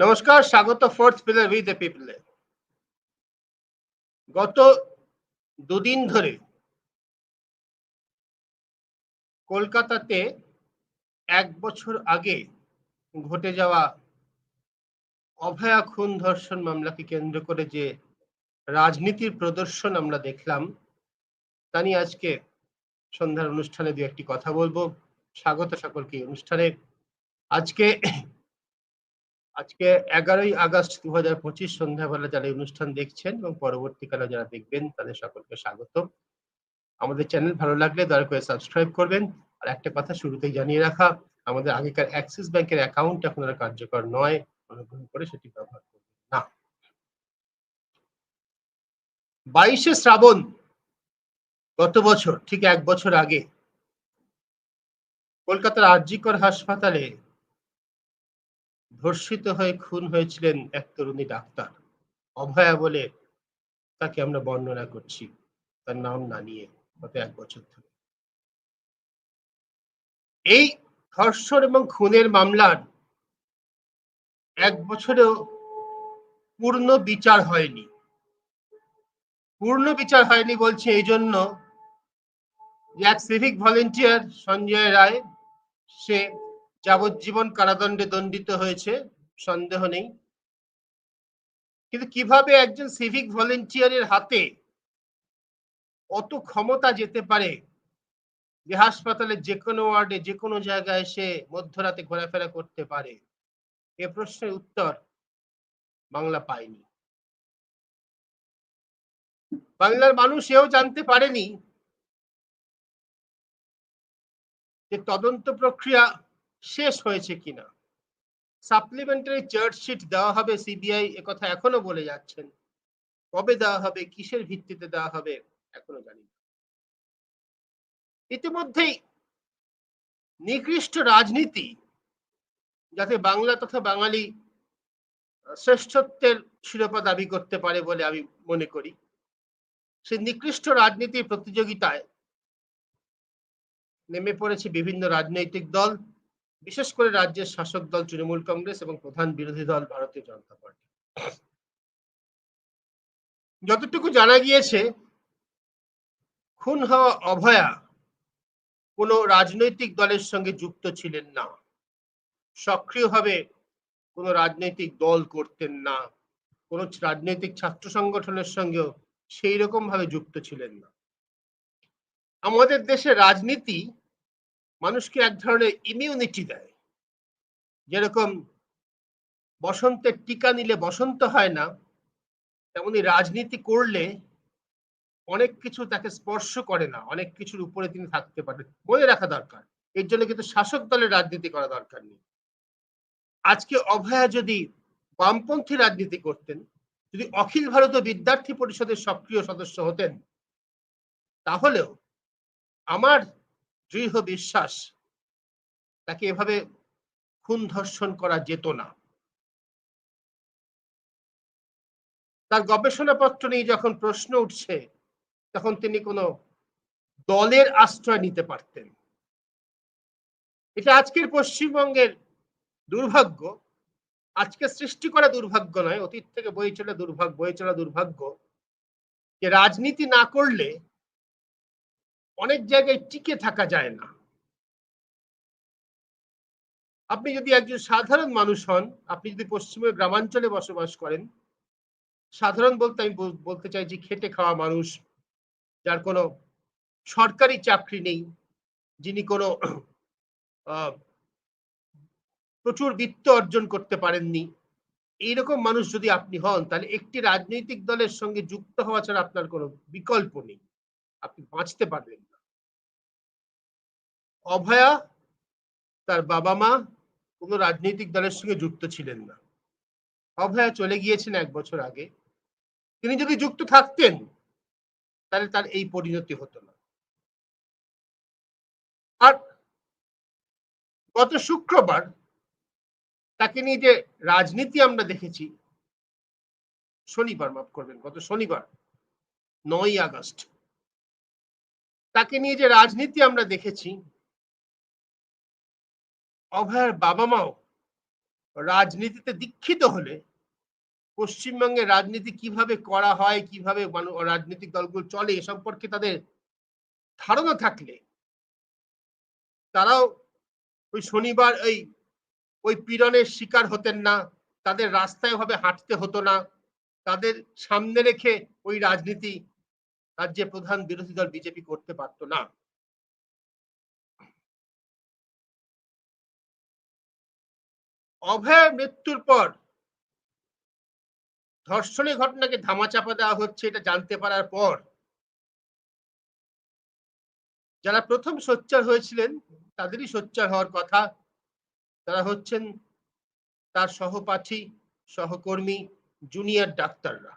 নমস্কার, স্বাগত fourth pillar with the পিপলে গত দুদিন ধরে কলকাতাতে এক বছর আগে ঘটে যাওয়া অভয়া খুন ধর্ষণ মামলাকে কেন্দ্র করে যে রাজনীতির প্রদর্শন আমরা দেখলাম, তা নিয়ে আজকে সন্ধ্যার অনুষ্ঠানে দু একটি কথা বলব। স্বাগত সকলকে অনুষ্ঠানে। আজকে আজকে এগারোই আগস্ট দু হাজার পঁচিশ সন্ধ্যাবেলা যারা অনুষ্ঠান দেখছেন এবং পরবর্তীকালে যারা দেখবেন, তাদের সকলকে স্বাগত আমাদের চ্যানেল ভালো লাগলে দয়া করে সাবস্ক্রাইব করবেন। আর একটা কথা শুরুতেই জানিয়ে রাখা, আমাদের আগেকার অ্যাক্সিস ব্যাংকের অ্যাকাউন্ট এখন আর কার্যকর নয়। অনুগ্রহ করে সেটি ব্যবহার করবেন না। বাইশে শ্রাবণ, গত বছর, ঠিক এক বছর আগে, কলকাতার আরজিকর হাসপাতালে ধর্ষিত হয়ে খুন হয়েছিলেন এক তরুণী ডাক্তার। অভয়া বলে তাকে আমরা বর্ণনা করছি। তার নাম না নিয়ে গত এক বছর ধরে। এই ধর্ষণ এবং খুনের মামলার এক বছরেও পূর্ণ বিচার হয়নি। পূর্ণ বিচার হয়নি বলছে এই জন্য এক সিভিক ভলেন্টিয়ার সঞ্জয় রায়, সে যাবজ্জীবন কারাদণ্ডে দণ্ডিত হয়েছে, সন্দেহ নেই। কিন্তু কীভাবে একজন সিভিক ভলেন্টিয়ারের হাতে অত ক্ষমতা যেতে পারে? যে হাসপাতালে যে কোনো ওয়ার্ডে যে কোনো জায়গায় সে মধ্যরাতে ঘোরাফেরা করতে পারে? এ প্রশ্নের উত্তর বাংলা পায়নি। বাংলার মানুষ এও জানতে পারেনি যে তদন্ত প্রক্রিয়া শেষ হয়েছে কিনা? সাপ্লিমেন্টারি চার্জশিট দেওয়া হবে সিবিআই কথা এখনও বলে যাচ্ছেন। কবে দেওয়া হবে, কিসের ভিত্তিতে দেওয়া হবে, এখনও জানি ইতিমধ্যেই নিকৃষ্ট রাজনীতি, যাতে বাংলা তথা বাঙালি শ্রেষ্ঠত্বের শিরোপা দাবি করতে পারে বলে আমি মনে করি। সে নিকৃষ্ট রাজনীতির প্রতিযোগিতায় নেমে পড়েছে বিভিন্ন রাজনৈতিক দল। বিশেষ করে রাজ্যের শাসক দল তৃণমূল কংগ্রেস এবং প্রধান বিরোধী দল ভারতীয় জনতা পার্টি। যতটুকু জানা গিয়েছে, খুন হওয়া অভয়া কোনো রাজনৈতিক দলের সঙ্গে যুক্ত ছিলেন না। সক্রিয়ভাবে কোনো রাজনৈতিক দল করতেন না। কোনো রাজনৈতিক ছাত্র সংগঠনের সঙ্গেও সেই রকম ভাবে যুক্ত ছিলেন না। আমাদের দেশে রাজনীতি মানুষকে এক ধরনের ইমিউনিটি দেয়। যেরকম বসন্তের টিকা নিলে বসন্ত হয় না, তেমনি রাজনীতি করলে অনেক কিছু তাকে স্পর্শ করে না, অনেক কিছুর উপরে তিনি থাকতে পারেন। মনে রাখা দরকার, এর জন্য কিন্তু শাসক দলের রাজনীতি করা দরকার নেই। আজকে অভয়া যদি বামপন্থী রাজনীতি করতেন, যদি অখিল ভারতীয় বিদ্যার্থী পরিষদের সক্রিয় সদস্য হতেন, তাহলেও আমার দৃঢ় বিশ্বাস তাকে এভাবে খুন ধর্ষণ করা যেত না। তার গবেষণাপত্র নিয়ে যখন প্রশ্ন উঠছে, তখন তিনি কোনো দলের আশ্রয় নিতে পারতেন। এটা আজকের পশ্চিমবঙ্গের দুর্ভাগ্য। আজকে সৃষ্টি করা দুর্ভাগ্য নয়, অতীত থেকে বয়ে চলে দুর্ভাগ্য বয়ে চলা দুর্ভাগ্য যে রাজনীতি না করলে অনেক জায়গায় টিকে থাকা যায় না। আপনি যদি একজন সাধারণ মানুষ হন, আপনি যদি পশ্চিমের গ্রামাঞ্চলে বসবাস করেন, সাধারণ বলতে আমি বলতে চাই যে খেটে খাওয়া মানুষ যার কোনো সরকারি চাকরি নেই, যিনি কোনো প্রচুর বিত্ত অর্জন করতে পারেননি, এইরকম মানুষ যদি আপনি হন, তাহলে একটি রাজনৈতিক দলের সঙ্গে যুক্ত হওয়া ছাড়া আপনার কোনো বিকল্প নেই। আপনি বাঁচতে পারবেন। অভয়া তার বাবা মা কোনো রাজনৈতিক দলের সঙ্গে যুক্ত ছিলেন না। অভয়া চলে গিয়েছেন এক বছর আগে। তিনি যদি যুক্ত থাকতেন, তাহলে তার এই পরিণতি হতো না। আর গত শুক্রবার তাকে নিয়ে যে রাজনীতি আমরা দেখেছি, শনিবার, মাফ করবেন, গত শনিবার নয় আগস্ট, তাকে নিয়ে যে রাজনীতি আমরা দেখেছি অভয়ার বাবা মাও রাজনীতিতে দীক্ষিত হলে পশ্চিমবঙ্গের রাজনীতি কীভাবে করা হয়, কীভাবে রাজনৈতিক দলগুলো চলে এ সম্পর্কে তাদের ধারণা থাকলে তারাও ওই শনিবার ওই ওই পীড়নের শিকার হতেন না, তাদের রাস্তায় ভাবে হাঁটতে হতো না, তাদের সামনে রেখে ওই রাজনীতি রাজ্যের প্রধান বিরোধী দল বিজেপি করতে পারতো না। অভয়ের মৃত্যুর পর ধর্ষণের ঘটনাকে ধামাচাপা দেওয়া হচ্ছে এটা জানতে পারার পর যারা প্রথম সোচ্চার হয়েছিলেন তাদেরই সোচ্চার হওয়ার কথা। তারা হচ্ছেন তার সহপাঠী, সহকর্মী জুনিয়র ডাক্তাররা।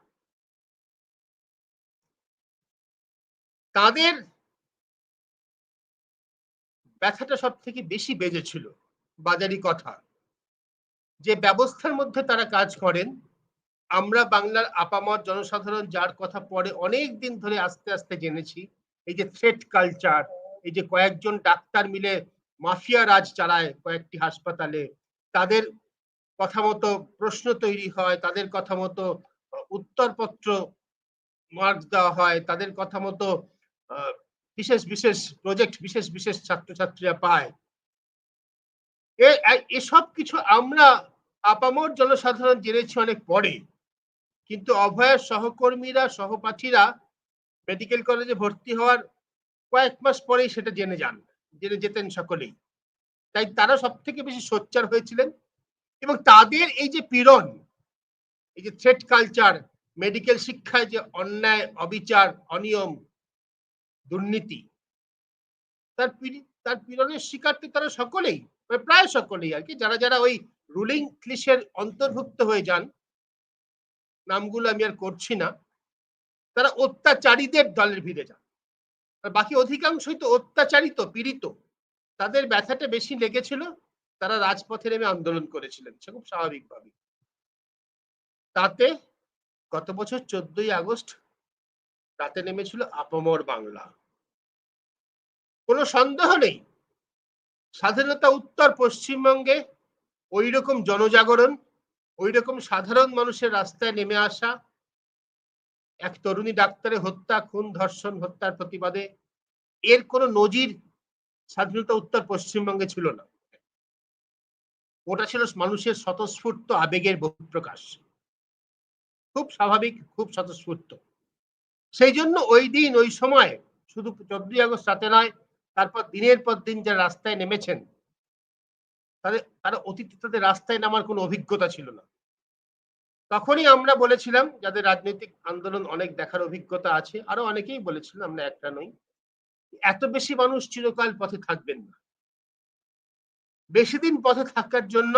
তাদের ব্যথাটা সব থেকে বেশি বেজেছিল বাজারি কথা। যে ব্যবস্থার মধ্যে তারা কাজ করেন, আমরা বাংলার আপামর জনসাধারণ যার কথা পরে অনেক দিন ধরে আস্তে আস্তে জেনেছি, এই যে থ্রেট কালচার এই যে কয়েকজন ডাক্তার মিলে মাফিয়া রাজ চালায় কয়েকটি হাসপাতালে, তাদের কথা মতো প্রশ্ন তৈরি হয়, তাদের কথা মতো উত্তরপত্র মার্ক দেওয়া হয়, তাদের কথা মতো বিশেষ বিশেষ প্রজেক্ট বিশেষ বিশেষ ছাত্রছাত্রীরা পায়। এসব কিছু আমরা আপামর জনসাধারণ জেনেছে অনেক পরে। কিন্তু অভয়ের সহকর্মীরা, সহপাঠীরা মেডিকেল কলেজে ভর্তি হওয়ার কয়েক মাস পরেই সেটা জেনে যান, জেনে যেতেন সকলেই। তাই তারা সব থেকে বেশি সোচ্চার হয়েছিলেন এবং তাদের এই যে পীড়ন, এই যে থ্রেট কালচার মেডিকেল শিক্ষায় যে অন্যায়, অবিচার, অনিয়ম, দুর্নীতি, তার তার পীড়নের শিকার তো তারা সকলেই, প্রায় সকলেই আর কি। যারা যারা ওই রুলিং ক্লিশের অন্তর্ভুক্ত হয়ে যান। নামগুলো আমি আর করছি না। তারা অত্যাচারীদের দলের ভিড়ে যান। আর বাকি অধিকাংশই তো অত্যাচারিত, পীড়িত। তাদের ব্যথাটা বেশি লেগেছিল, তারা রাজপথে নেমে আন্দোলন করেছিলেন সে খুব স্বাভাবিকভাবে। তাতে গত বছর চোদ্দই আগস্ট রাতে নেমেছিল আপমর বাংলা। কোনো সন্দেহ নেই। স্বাধীনতা উত্তর পশ্চিমবঙ্গে ওই রকম জনজাগরণ ওই রকম সাধারণ মানুষের রাস্তায় নেমে আসা, এক তরুণী ডাক্তারের হত্যা, খুন, ধর্ষণ, হত্যার প্রতিবাদে এর কোনো নজির, স্বাধীনতা উত্তর পশ্চিমবঙ্গে ছিল না। ওটা ছিল মানুষের স্বতঃস্ফূর্ত আবেগের বহিঃপ্রকাশ। খুব স্বাভাবিক, খুব স্বতঃস্ফূর্ত। সেই জন্য ওই দিন, ওই সময়, শুধু চোদ্দই আগস্ট রাতে নয়, তারপর দিনের পর দিন যারা রাস্তায় নেমেছেন তাদের, তারা অতীতে তাদের রাস্তায় নামার কোনো অভিজ্ঞতা ছিল না। তখনই আমরা বলেছিলাম, যাদের রাজনৈতিক আন্দোলন অনেক দেখার অভিজ্ঞতা আছে, আরও অনেকেই বলেছিলাম আমরা একটা নই। এত বেশি মানুষ চিরকাল পথে থাকবেন না। বেশি দিন পথে থাকার জন্য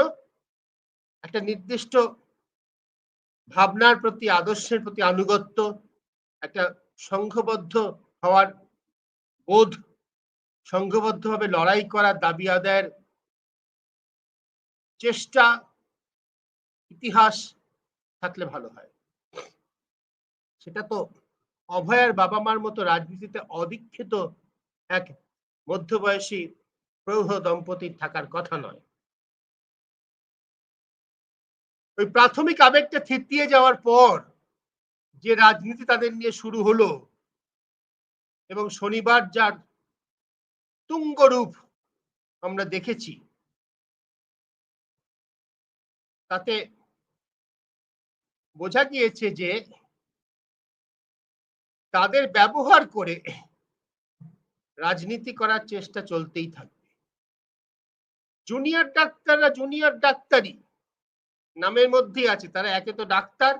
একটা নির্দিষ্ট ভাবনার প্রতি, আদর্শের প্রতি আনুগত্য, একটা সংঘবদ্ধ হওয়ার বোধ, সংঘবদ্ধভাবে লড়াই করার দাবি আদায়ের চেষ্টা, ইতিহাস থাকলে ভালো হয়। সেটা তো অভয়ার বাবা মার মতো রাজনীতিতে অদীক্ষিত এক মধ্যবয়সী প্রৌঢ় দম্পতির থাকার কথা নয়। ওই প্রাথমিক আবেগটা থিতিয়ে যাওয়ার পর যে রাজনীতি তাদের নিয়ে শুরু হলো এবং শনিবার যার তুঙ্গরূপ আমরা দেখেছি তাতে বোঝা গিয়েছে যে তাদের ব্যবহার করে রাজনীতি করার চেষ্টা চলতেই থাকবে। জুনিয়র ডাক্তাররা জুনিয়র ডাক্তারই নামের মধ্যেই আছে। তারা একে তো ডাক্তার,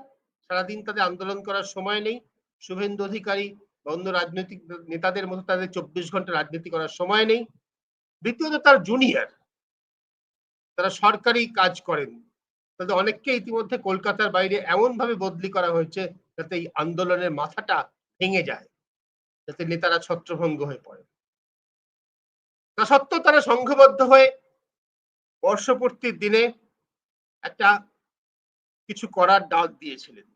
সারাদিন তাদের আন্দোলন করার সময় নেই। শুভেন্দু অধিকারী বা অন্য রাজনৈতিক নেতাদের মতো তাদের চব্বিশ ঘণ্টা রাজনীতি করার সময় নেই। দ্বিতীয়ত তার জুনিয়র তারা সরকারি কাজ করেন। তাদের অনেককে ইতিমধ্যে কলকাতার বাইরে এমন ভাবে বদলি করা হয়েছে যাতে এই আন্দোলনের মাথাটা ভেঙে যায়, যাতে নেতারা ছত্রভঙ্গ হয়ে পড়ে। তা সত্ত্বেও তারা সংঘবদ্ধ হয়ে বর্ষপূর্তির দিনে একটা কিছু করার ডাক দিয়েছিলেন।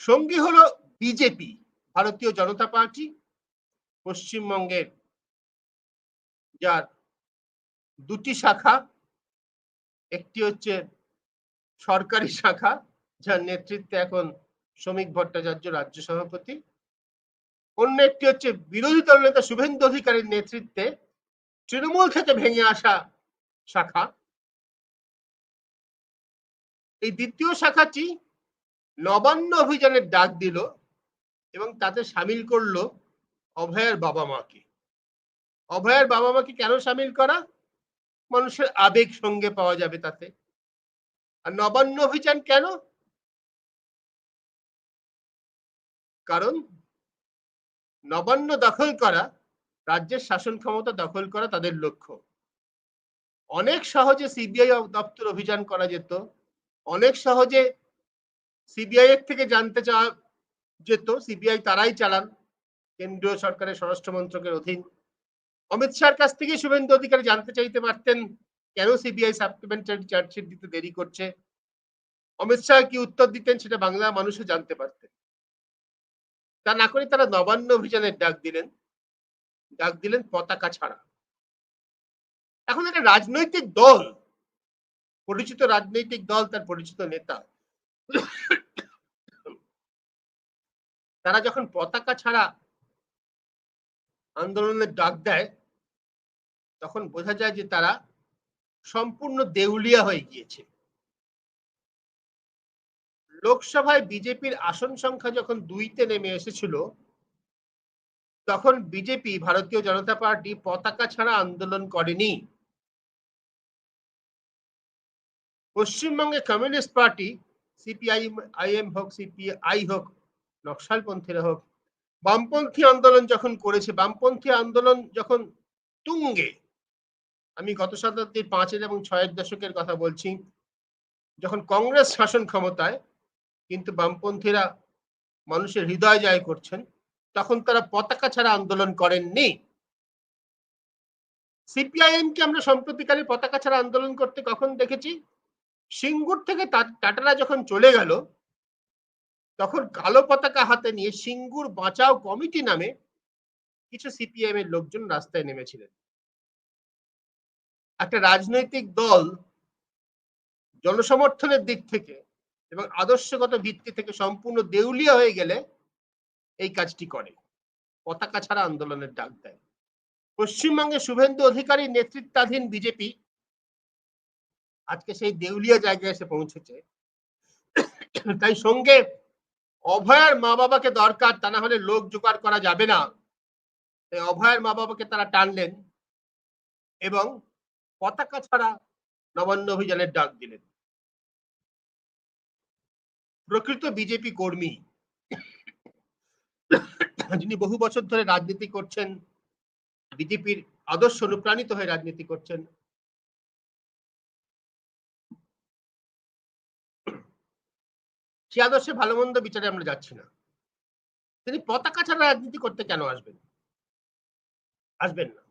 সঙ্গী হলো বিজেপি, ভারতীয় জনতা পার্টি, পশ্চিমবঙ্গের যার দুটি শাখা একটি হচ্ছে সরকারি শাখা, যার নেতৃত্বে এখন শ্রমিক ভট্টাচার্য রাজ্য সভাপতি। অন্য একটি হচ্ছে বিরোধী দল নেতা শুভেন্দু অধিকারীর নেতৃত্বে তৃণমূল থেকে ভেঙে আসা শাখা। এই দ্বিতীয় শাখাটি নবান্ন অভিযানের ডাক দিল এবং তাতে সামিল করল অভয়ের বাবা মাকে অভয়ের বাবা মাকে কেন সামিল করা? মানুষের আবেগ সঙ্গে পাওয়া যাবে তাতে। আর নবান্ন অভিযান কেন? কারণ নবান্ন দখল করা, রাজ্যের শাসন ক্ষমতা দখল করা তাদের লক্ষ্য। অনেক সহজে সিবিআই দপ্তর অভিযান করা যেত। অনেক সহজে সিবিআই এর থেকে জানতে চাওয়া যেত। সিবিআই তারাই চালান। কেন্দ্রীয় সরকারের স্বরাষ্ট্র মন্ত্রকের অধীন। অমিত শাহর কাছ থেকে শুভেন্দু অধিকারী জানতে চাইতে পারতেন, কেন সিবিআই সাপ্লিমেন্টারি চার্জশিট দিতে দেরি করছে? অমিত শাহ কি উত্তর দিতেন সেটা বাংলা মানুষও জানতে পারতেন। তা না করে তারা নবান্ন অভিযানের ডাক দিলেন। ডাক দিলেন পতাকা ছাড়া। এখন একটা রাজনৈতিক দল, পরিচিত রাজনৈতিক দল, তার পরিচিত নেতা, তারা যখন পতাকা ছাড়া আন্দোলনের ডাক দেয় তখন বোঝা যায় যে তারা সম্পূর্ণ দেউলিয়া হয়ে গিয়েছে। লোকসভায় বিজেপির আসন সংখ্যা যখন দুইতে নেমে এসেছিল, তখন বিজেপি, ভারতীয় জনতা পার্টি পতাকা ছাড়া আন্দোলন করেনি। পশ্চিমবঙ্গে কমিউনিস্ট পার্টি, সিপিআই, আইএম হোক, সিপিআই হোক, নকশালপন্থীরা হোক, বামপন্থী আন্দোলন যখন করেছে, বামপন্থী আন্দোলন যখন তুঙ্গে আমি গত শতাব্দীর পাঁচের এবং ছয়ের দশকের কথা বলছি, যখন কংগ্রেস শাসন ক্ষমতায়, কিন্তু বামপন্থীরা মানুষের হৃদয় জয় করছেন, তখন তারা পতাকা ছাড়া আন্দোলন করেননি। সিপিআইএম কে আমরা সম্প্রতিকালে পতাকা ছাড়া আন্দোলন করতে কখন দেখেছি? সিঙ্গুর থেকে টাটারা যখন চলে গেল, তখন কালো পতাকা হাতে নিয়ে সিঙ্গুর বাঁচাও কমিটি নামে কিছু সিপিএম এর লোকজন রাস্তায় নেমেছিলেন। একটা রাজনৈতিক দল জনসমর্থনের দিক থেকে এবং আদর্শগত ভিত্তি থেকে সম্পূর্ণ দেউলিয়া হয়ে গেলে এই কাজটি করে। পতাকা ছাড়া আন্দোলনের ডাক দেয়। পশ্চিমবঙ্গে শুভেন্দু অধিকারী নেতৃত্বাধীন বিজেপি আজকে সেই দেউলিয়া জায়গায় এসে পৌঁছেছে। তাই সঙ্গে অভয়ের মা বাবাকে দরকার, তা না হলে লোক জোগাড় করা যাবে না। অভয়ের মা বাবাকে তারা টানলেন এবং পতাকা ছাড়া নবান্ন অভিযানের ডাক দিলেন। প্রকৃত বিজেপি কর্মী যিনি বহু বছর ধরে রাজনীতি করছেন, বিজেপির আদর্শ অনুপ্রাণিত হয়ে রাজনীতি করছেন, সে আদর্শে ভালো মন্দ বিচারে আমরা যাচ্ছি না। তিনি পতাকা ছাড়া রাজনীতি করতে কেন আসবেন? আসবেন না।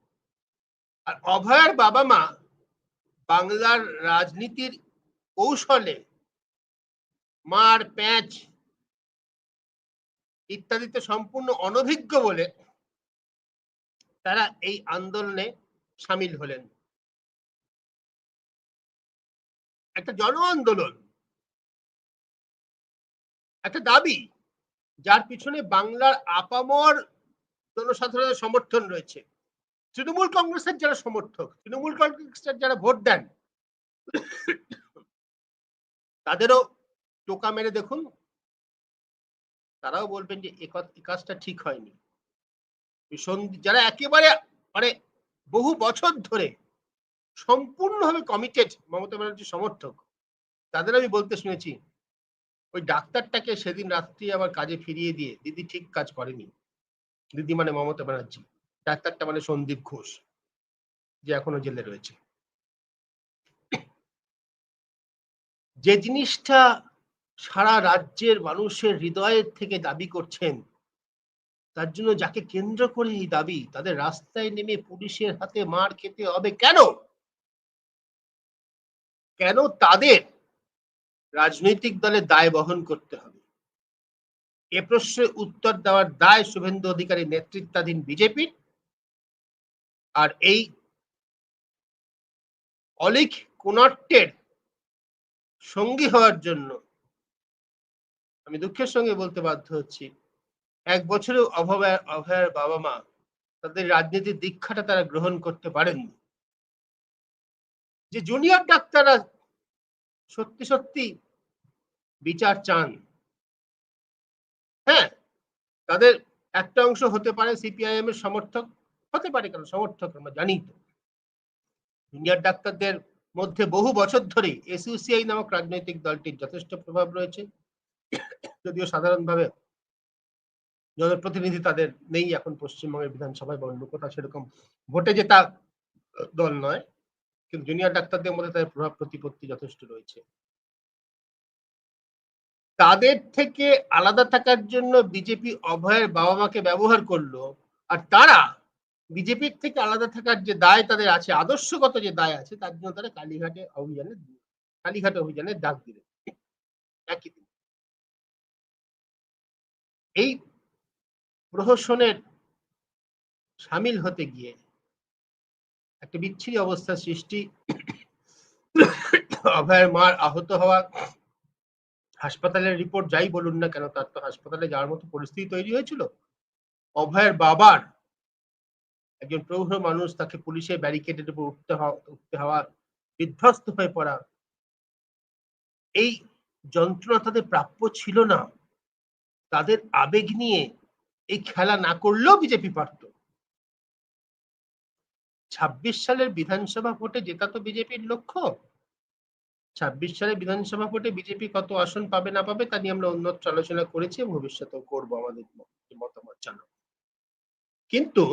আর অভয়ের বাবা মা বাংলার রাজনীতির কৌশলে মার, প্যাঁচ ইত্যাদিতে সম্পূর্ণ অনভিজ্ঞ বলে তারা এই আন্দোলনে সামিল হলেন। একটা জন আন্দোলন একটা দাবি যার পিছনে বাংলার আপামর জনসাধারণের সমর্থন রয়েছে। তৃণমূল কংগ্রেসের যারা সমর্থক, তৃণমূল কংগ্রেসের যারা ভোট দেন, তাদেরও টোকা মেরে দেখুন। তারাও বলবেন যে এই কাজটা ঠিক হয়নি। যারা একেবারে মানে বহু বছর ধরে সম্পূর্ণভাবে কমিটেড মমতা ব্যানার্জির সমর্থক, তাদের আমি বলতে শুনেছি, ওই ডাক্তারটাকে সেদিন রাত্রি আবার কাজে ফিরিয়ে দিয়ে, দিদি ঠিক কাজ করেনি। দিদি মানে মমতা ব্যানার্জি। ডাক্তারটা মানে সন্দীপ ঘোষ, যে এখনও জেলে রয়েছে। যে জিনিসটা সারা রাজ্যের মানুষের হৃদয়ের থেকে দাবি করছেন, তার জন্য যাকে কেন্দ্র করে এই দাবি, তাদের রাস্তায় নেমে পুলিশের হাতে মার খেতে হবে কেন? কেন তাদের রাজনৈতিক দলের দায় বহন করতে হবে? এ প্রশ্নের উত্তর দেওয়ার দায় শুভেন্দু অধিকারী নেতৃত্বাধীন বিজেপির। আর এই অলিক কোনাট্যের সঙ্গী হওয়ার জন্য আমি দুঃখের সঙ্গে বলতে বাধ্য হচ্ছি। এক বছরেও অভয়ার অভয়ার বাবা মা তাদের রাজনীতির দীক্ষাটা তারা গ্রহণ করতে পারেননি। যে জুনিয়র ডাক্তাররা সত্যি সত্যি বিচার চান হ্যাঁ তাদের একটা অংশ হতে পারে সিপিআইএম এর সমর্থক হতে পারে কেন? সমর্থক আমরা জানি তো। জুনিয়র ডাক্তারদের মধ্যে বহু বছর ধরেই এসইউসিআই নামক রাজনৈতিক দলটির যথেষ্ট প্রভাব রয়েছে। যদিও সাধারণভাবে জনপ্রতিনিধি তাদের নেই, এখন পশ্চিমবঙ্গের বিধানসভায় বা অন্য কোথাও সেরকম ভোটে জেতা দল নয়, কিন্তু জুনিয়র ডাক্তারদের মধ্যে তাদের প্রভাব প্রতিপত্তি যথেষ্ট রয়েছে। তাদের থেকে আলাদা থাকার জন্য বিজেপি অভয়ের বাবা মাকে ব্যবহার করল, আর তারা বিজেপির থেকে আলাদা থাকার যে দায় তাদের আছে, আদর্শগত যে দায় আছে, তার জন্য তারা কালীঘাটে অভিযানে কালীঘাট অভিযানে ডাক দিলেন। একই দিন। এই প্রহসনের সামিল হতে গিয়ে একটা বিচ্ছিরি অবস্থার সৃষ্টি। অভয়ের মার আহত হওয়া, হাসপাতালের রিপোর্ট যাই বলুন না কেন, তার তো হাসপাতালে যাওয়ার মতো পরিস্থিতি তৈরি হয়েছিল। অভয়ের বাবার একজন প্রৌঢ় মানুষ তাকে পুলিশের ব্যারিকেডের উপর উঠতে হওয়া উঠতে হওয়া, বিধ্বস্ত হয়ে পড়া। এই যন্ত্রণা তাদের প্রাপ্য ছিল না। তাদের আবেগ নিয়ে এই খেলা না করলেও বিজেপি পারত। ছাব্বিশ সালের বিধানসভা ভোটে জেতা তো বিজেপির লক্ষ্য। ছাব্বিশ সালে বিধানসভা ভোটে বিজেপি কত আসন পাবে না পাবে তা নিয়ে আমরা অন্যত্র আলোচনা করেছি ভবিষ্যতেও করব আমাদের মতামত জানাব। কিন্তু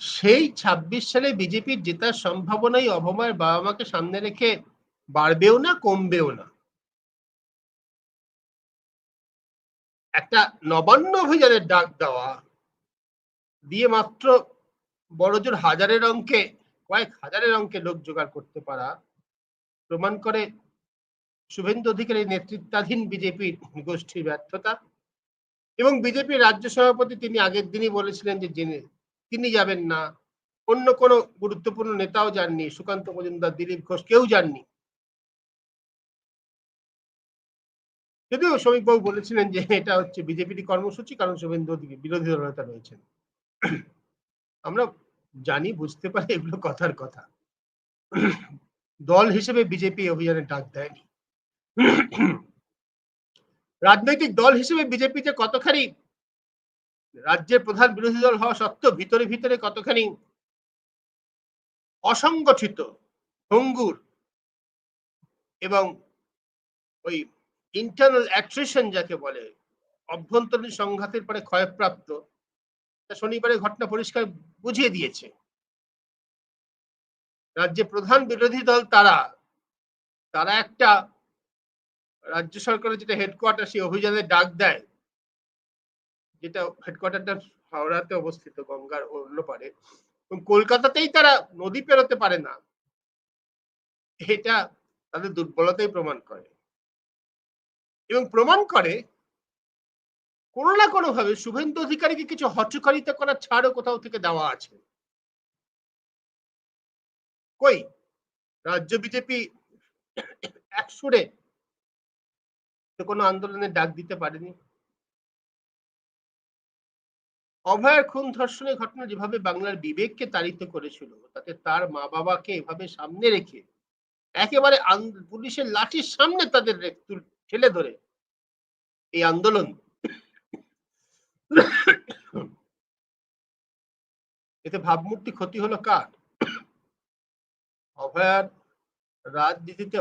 সেই ছাব্বিশ সালে বিজেপির জেতার সম্ভাবনাই অভমার বাবা মাকে সামনে রেখে বাড়বেও না, কমবেও না। একটা নবান্ন অভিযানের ডাক দেওয়া দিয়ে মাত্র বড়জোর হাজারের অঙ্কে, কয়েক হাজারের অঙ্কে লোক জোগাড় করতে পারা, প্রমাণ করে শুভেন্দু অধিকারী নেতৃত্বাধীন বিজেপির গোষ্ঠীর ব্যর্থতা। এবং বিজেপির রাজ্য সভাপতি তিনি আগের দিনই বলেছিলেন যে তিনি যাবেন না। অন্য কোনো গুরুত্বপূর্ণ নেতাও যাননি। সুকান্ত মজুমদার, দিলীপ ঘোষ, কেউ যাননি। যদিও শ্রমিকবাবু বলেছিলেন যে এটা হচ্ছে বিজেপির কর্মসূচি, কারণ শুভেন্দু বিরোধী দলনেতা রয়েছেন। আমরা জানি, বুঝতে পারি এগুলো কথার কথা। দল হিসেবে বিজেপি অভিযানে ডাক দেয়নি। রাজনৈতিক দল হিসেবে বিজেপি যে কতখানি রাজ্যের প্রধান বিরোধী দল হওয়া সত্ত্বেও ভিতরে ভিতরে কতখানি অসংগঠিত, ভঙ্গুর এবং ওই ইন্টারনাল অ্যাট্রিশন যাকে বলে, অভ্যন্তরীণ সংঘাতের পরে ক্ষয়প্রাপ্ত শনিবারের ঘটনা পরিষ্কার বুঝিয়ে দিয়েছে। রাজ্যে প্রধান বিরোধী দল তারা তারা একটা রাজ্য সরকারের যেটা হেডকোয়ার্টার সেই অভিযানের ডাক দেয়। যেটা হেডকোয়ার্টারটা হাওড়াতে অবস্থিত, গঙ্গার অন্য পারে কলকাতাতেই তারা নদী পেরোতে পারে না। এটা তাদের দুর্বলতাই প্রমাণ করে। এবং প্রমাণ করে কোনো না কোনো ভাবে শুভেন্দু অধিকারীকে কিছু হটকারিতা করার ছাড়ও কোথাও থেকে দেওয়া আছে। কই? রাজ্য বিজেপি এক সুরে কোনো আন্দোলনের ডাক দিতে পারেনি। অভয়ের খুন ধর্ষণের ঘটনা যেভাবে বাংলার বিবেককে তাড়িত করেছিল, তাতে তার মা বাবাকে এভাবে সামনে রেখে একেবারে পুলিশের লাঠির সামনে তাদের ঠেলে ধরে এই আন্দোলন। এতে ভাবমূর্তি ক্ষতি হলো কার? অভয়ার রাজনীতিতে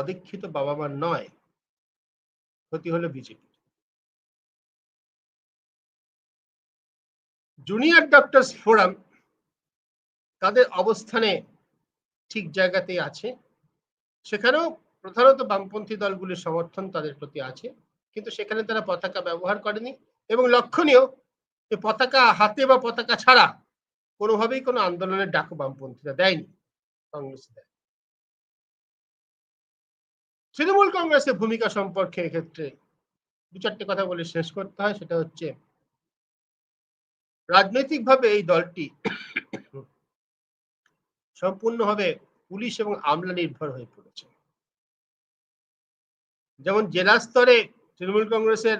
অদীক্ষিত বাবা মার নয়, ক্ষতি হলো বিজেপি। জুনিয়র ডক্টরস ফোরাম তাদের অবস্থানে ঠিক জায়গাতেই আছে। সেখানেও প্রধানত বামপন্থী দলগুলির সমর্থন তাদের প্রতি আছে। কিন্তু সেখানে তারা পতাকা ব্যবহার করেনি এবং লক্ষণীয় যে পতাকা হাতে বা পতাকা ছাড়া কোনোভাবেই কোনো আন্দোলনের ডাকু বামপন্থীরা দেয়নি, কংগ্রেস দেয়। তৃণমূল কংগ্রেসের ভূমিকা সম্পর্কে এক্ষেত্রে দু চারটে কথা বলে শেষ করতে হয়। সেটা হচ্ছে রাজনৈতিকভাবে এই দলটি সম্পূর্ণভাবে পুলিশ এবং আমলা নির্ভর হয়ে পড়েছে। যেমন জেলা স্তরে তৃণমূল কংগ্রেসের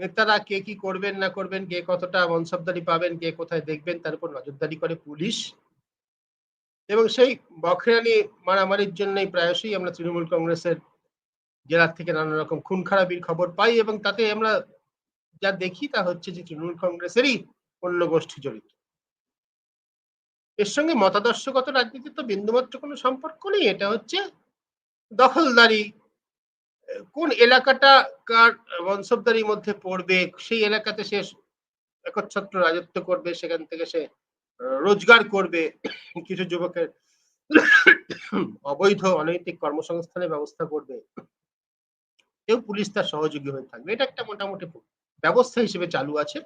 নেতারা কে কি করবেন, না করবেন, কে কতটা মনসবদারি পাবেন, কে কোথায় দেখবেন, তার উপর নজরদারি করে পুলিশ। এবং সেই বখরানি মারামারির জন্যই প্রায়শই আমরা তৃণমূল কংগ্রেসের জেলার থেকে নানা রকম খুন খারাপির খবর পাই এবং তাতে আমরা যা দেখি তা হচ্ছে যে তৃণমূল কংগ্রেসেরই অন্য গোষ্ঠী জড়িত। এর সঙ্গে মতাদর্শগত রাজনীতির তো বিন্দুমাত্র কোনো সম্পর্ক নেই, এটা হচ্ছে দখলদারি। কোন এলাকাটা কার বংশবদারির মধ্যে পড়বে, সেই এলাকাতে সে একচ্ছত্র রাজত্ব করবে, সেখান থেকে সে রোজগার করবে। কিছু যুবকের অবৈধ অনৈতিক কর্মসংস্থানের ব্যবস্থা করবে। কেউ পুলিশ তার সহযোগী হয়ে থাকবে, এটা একটা মোটামুটি ব্যবস্থা হিসেবে চালু আছে।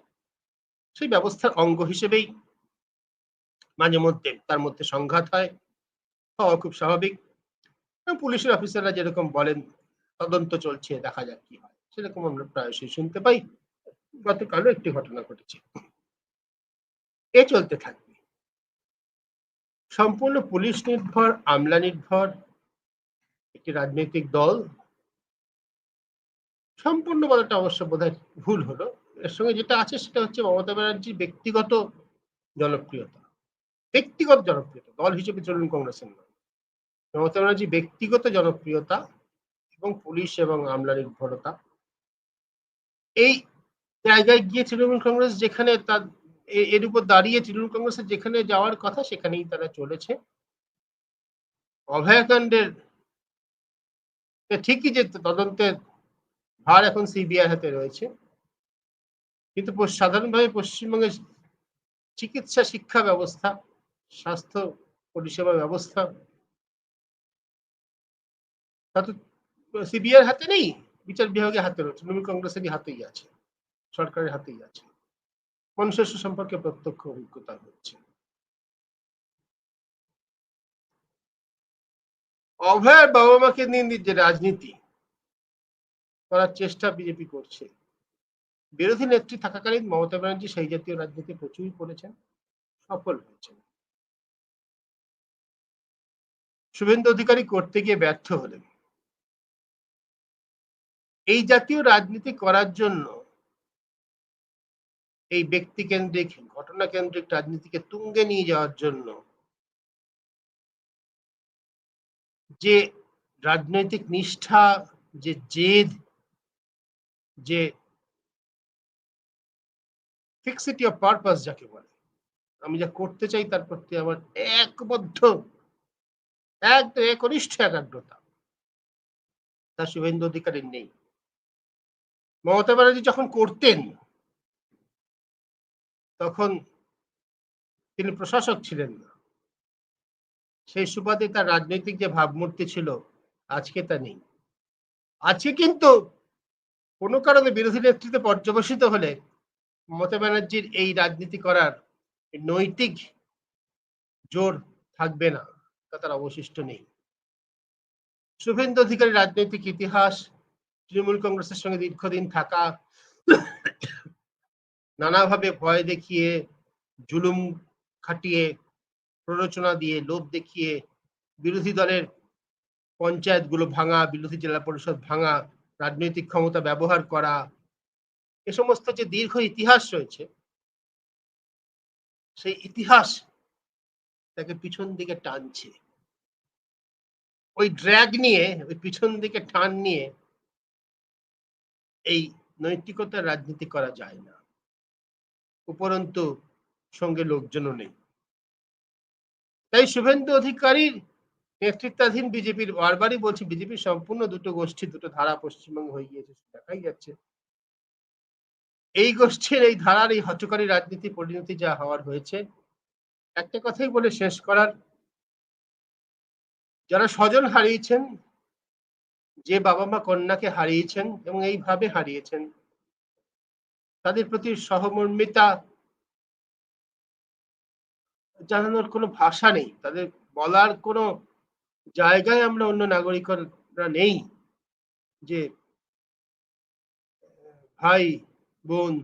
সেই ব্যবস্থার অঙ্গ হিসেবেই মাঝে মধ্যে তার মধ্যে সংঘাত হয়। হওয়া খুব স্বাভাবিক। পুলিশের অফিসাররা যেরকম বলেন, তদন্ত চলছে, দেখা যাক কি হয়। সেরকম আমরা প্রায়শই শুনতে পাই। গতকালও একটি ঘটনা ঘটেছে। এ চলতে থাকবে। সম্পূর্ণ পুলিশ নির্ভর, আমলা নির্ভর, একটি রাজনৈতিক দল সম্পূর্ণ বলাটা অবশ্য বোধহয় ভুল হলো। এর সঙ্গে যেটা আছে সেটা হচ্ছে মমতা ব্যানার্জির ব্যক্তিগত জনপ্রিয়তা। ব্যক্তিগত জনপ্রিয়তা, দল হিসেবে তৃণমূল কংগ্রেসের নয় মমতা ব্যানার্জি ব্যক্তিগত জনপ্রিয়তা এবং পুলিশ এবং আমলা নির্ভরতা। এই জায়গায় গিয়ে তৃণমূল কংগ্রেস যেখানে তার এর উপর দাঁড়িয়ে তৃণমূল কংগ্রেসের যেখানে যাওয়ার কথা সেখানেই তারা চলেছে। অভয়াকাণ্ডের ঠিকই যে তদন্তের ভার এখন সিবিআই হাতে রয়েছে। কিন্তু সাধারণভাবে পশ্চিমবঙ্গের চিকিৎসা শিক্ষা ব্যবস্থা, স্বাস্থ্য পরিষেবা ব্যবস্থা, তা তো সিবিআই হাতে নেই, বিচার বিভাগের হাতে রয়েছে, তৃণমূল কংগ্রেসেরই হাতেই আছে, সরকারের হাতেই আছে। মানুষের সম্পর্কে প্রত্যক্ষ অভিজ্ঞতা হচ্ছে। অভয়ের বাবা মাকে নিয়ে যে রাজনীতি করার চেষ্টা বিজেপি করছে। বিরোধী নেত্রী থাকাকালীন মমতা ব্যানার্জি সেই জাতীয় রাজনীতি প্রচুর করেছেন সফল হয়েছেন। শুভেন্দু অধিকারী করতে গিয়ে ব্যর্থ হলেন। এই জাতীয় রাজনীতি করার জন্য এই ব্যক্তি কেন্দ্রিক ঘটনা কেন্দ্রিক রাজনীতিকে তুঙ্গে নিয়ে যাওয়ার জন্য যে রাজনৈতিক নিষ্ঠা, যে জেদ যে ফিক্সিটি অফ পারপাস যাকে বলে। আমি যা করতে চাই তার প্রতি আমার একবদ্ধ, একদম একনিষ্ঠ একাগ্রতা। তা শুভেন্দু অধিকারীর নেই। মমতা ব্যানার্জি যখন করতেন, তখন তিনি প্রশাসক ছিলেন না। সেই সুবাদে তার রাজনৈতিক যে ভাবমূর্তি ছিল, আজকে তা নেই। আজকে কিন্তু কোনো কারণে বিরোধী নেতৃত্বে পর্যবেসিত হলে মমতা ব্যানার্জির এই রাজনীতি করার নৈতিক জোর থাকবে না, তা তার অবশিষ্ট নেই। শুভেন্দু অধিকারী রাজনৈতিক ইতিহাস, তৃণমূল কংগ্রেসের সঙ্গে দীর্ঘদিন থাকা, নানাভাবে ভয় দেখিয়ে, জুলুম খাটিয়ে, প্ররোচনা দিয়ে, লোভ দেখিয়ে, বিরোধী দলের পঞ্চায়েতগুলো ভাঙা, বিরোধী জেলা পরিষদ ভাঙা রাজনৈতিক ক্ষমতা ব্যবহার করা, এ সমস্ত যে দীর্ঘ ইতিহাস রয়েছে, সেই ইতিহাস তাকে পিছন দিকে টানছে। ওই ড্র্যাগ নিয়ে, ওই পিছন দিকে টান নিয়ে এই নৈতিকতার রাজনীতি করা যায় না। উপরন্তু সঙ্গে লোকজনও নেই। তাই শুভেন্দু অধিকারীর নেতৃত্বাধীন বিজেপির, বারবারই বলছি বিজেপির সম্পূর্ণ দুটো গোষ্ঠী, দুটো ধারা পশ্চিমবঙ্গে হয়ে গিয়েছে দেখাই যাচ্ছে। এই গোষ্ঠীর এই ধারার এই হচকারী রাজনীতি পরিণতি যা হওয়ার হয়েছে, একটা কথাই বলে শেষ করার, যারা স্বজন হারিয়েছেন, যে বাবা মা কন্যাকে হারিয়েছেন এবং এইভাবে হারিয়েছেন, তাদের প্রতি সহমর্মিতা জানানোর কোনো ভাষা নেই, তাদের বলার কোনো জায়গায় আমরা অন্য নাগরিকরা নেই যে, ভাই, বোন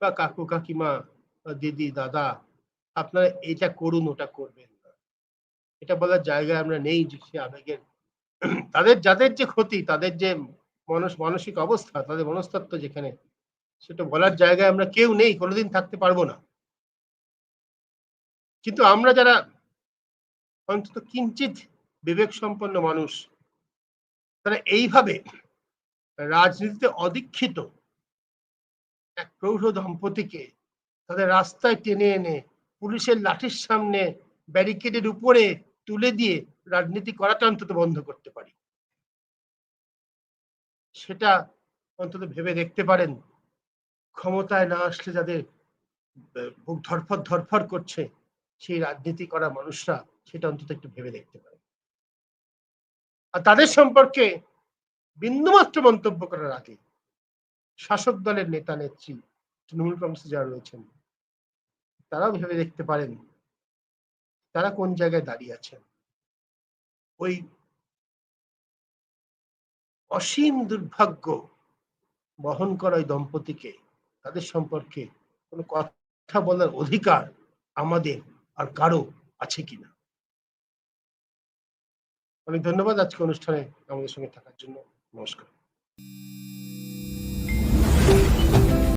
বা কাকু, কাকিমা বা দিদি, দাদা, আপনারা এটা করুন, ওটা করবেন না। এটা বলার জায়গায় আমরা নেই যে, সে আবেগের, তাদের, যাদের যে ক্ষতি, তাদের যে মানস মানসিক অবস্থা, তাদের মনস্তত্ব যেখানে, সেটা বলার জায়গায় আমরা কেউ নেই, কোনোদিন থাকতে পারব না। কিন্তু আমরা যারা অন্তত কিঞ্চিত বিবেক সম্পন্ন মানুষ, তারা এইভাবে রাজনীতিতে অদীক্ষিত এক প্রৌঢ় দম্পতিকে তাদের রাস্তায় টেনে এনে পুলিশের লাঠির সামনে ব্যারিকেডের উপরে তুলে দিয়ে রাজনীতি করাটা অন্তত বন্ধ করতে পারি। সেটা অন্তত ভেবে দেখতে পারেন। ক্ষমতায় না আসলে যাদের বুক ধরফর ধরফর করছে সেই রাজনীতি করা মানুষরা, সেটা অন্তত একটু ভেবে দেখতে পারে আর তাদের সম্পর্কে বিন্দুমাত্র মন্তব্য করার আগে শাসক দলের নেতা নেত্রী তৃণমূল কংগ্রেসে যারা রয়েছেন, তারাও ভেবে দেখতে পারেন তারা কোন জায়গায় দাঁড়িয়ে আছেন। ওই অসীম দুর্ভাগ্য বহন করা ওই দম্পতিকে তাদের সম্পর্কে কোনো কথা বলার অধিকার আমাদের আর কারও আছে কিনা? অনেক ধন্যবাদ আজকে অনুষ্ঠানে আমাদের সঙ্গে থাকার জন্য। নমস্কার।